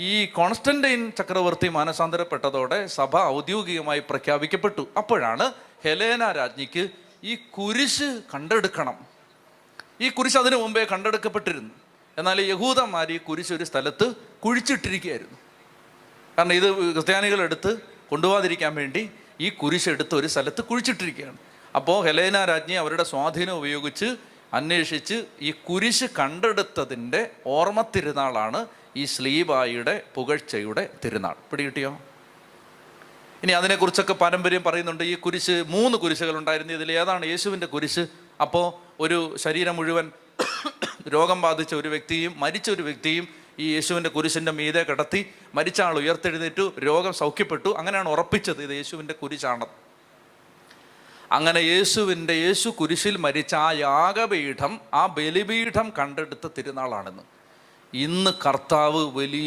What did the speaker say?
ഈ കോൺസ്റ്റന്റൈൻ ചക്രവർത്തി മാനസാന്തരപ്പെട്ടതോടെ സഭ ഔദ്യോഗികമായി പ്രഖ്യാപിക്കപ്പെട്ടു. അപ്പോഴാണ് ഹെലേന രാജ്ഞിക്ക് ഈ കുരിശ് കണ്ടെടുക്കണം. ഈ കുരിശ് അതിനു മുമ്പേ കണ്ടെടുക്കപ്പെട്ടിരുന്നു. എന്നാൽ യഹൂദന്മാർ ഈ കുരിശ് ഒരു സ്ഥലത്ത് കുഴിച്ചിട്ടിരിക്കുകയായിരുന്നു. കാരണം ഇത് ക്രിസ്ത്യാനികളെടുത്ത് കൊണ്ടുപോകാതിരിക്കാൻ വേണ്ടി ഈ കുരിശ് എടുത്ത് ഒരു സ്ഥലത്ത് കുഴിച്ചിട്ടിരിക്കുകയാണ്. അപ്പോൾ ഹെലേന രാജ്ഞി അവരുടെ സ്വാധീനം ഉപയോഗിച്ച് അന്വേഷിച്ച് ഈ കുരിശ് കണ്ടെടുത്തതിന്റെ ഓർമ്മ തിരുനാളാണ് ഈ സ്ലീബായിയുടെ പുകഴ്ചയുടെ തിരുനാൾ. പിടികിട്ടിയോ? ഇനി അതിനെക്കുറിച്ചൊക്കെ പാരമ്പര്യം പറയുന്നുണ്ട്. ഈ കുരിശ് മൂന്ന് കുരിശുകൾ ഉണ്ടായിരുന്നു. ഇതിൽ ഏതാണ് യേശുവിന്റെ കുരിശ്? അപ്പോൾ ഒരു ശരീരം മുഴുവൻ രോഗം ബാധിച്ച ഒരു വ്യക്തിയും മരിച്ച ഒരു വ്യക്തിയും ഈ യേശുവിന്റെ കുരിശിന്റെ മീതെ കിടത്തി മരിച്ച ആൾ ഉയർത്തെഴുന്നേറ്റു രോഗം സൗഖ്യപ്പെട്ടു. അങ്ങനെയാണ് ഉറപ്പിച്ചത് ഇത് യേശുവിന്റെ കുരിശാണ്. അങ്ങനെ യേശുവിന്റെ യേശു കുരിശിൽ മരിച്ച ആ യാഗപീഠം ആ ബലിപീഠം കണ്ടെടുത്ത തിരുനാളാണെന്ന്. ഇന്ന് കർത്താവ് വലിയ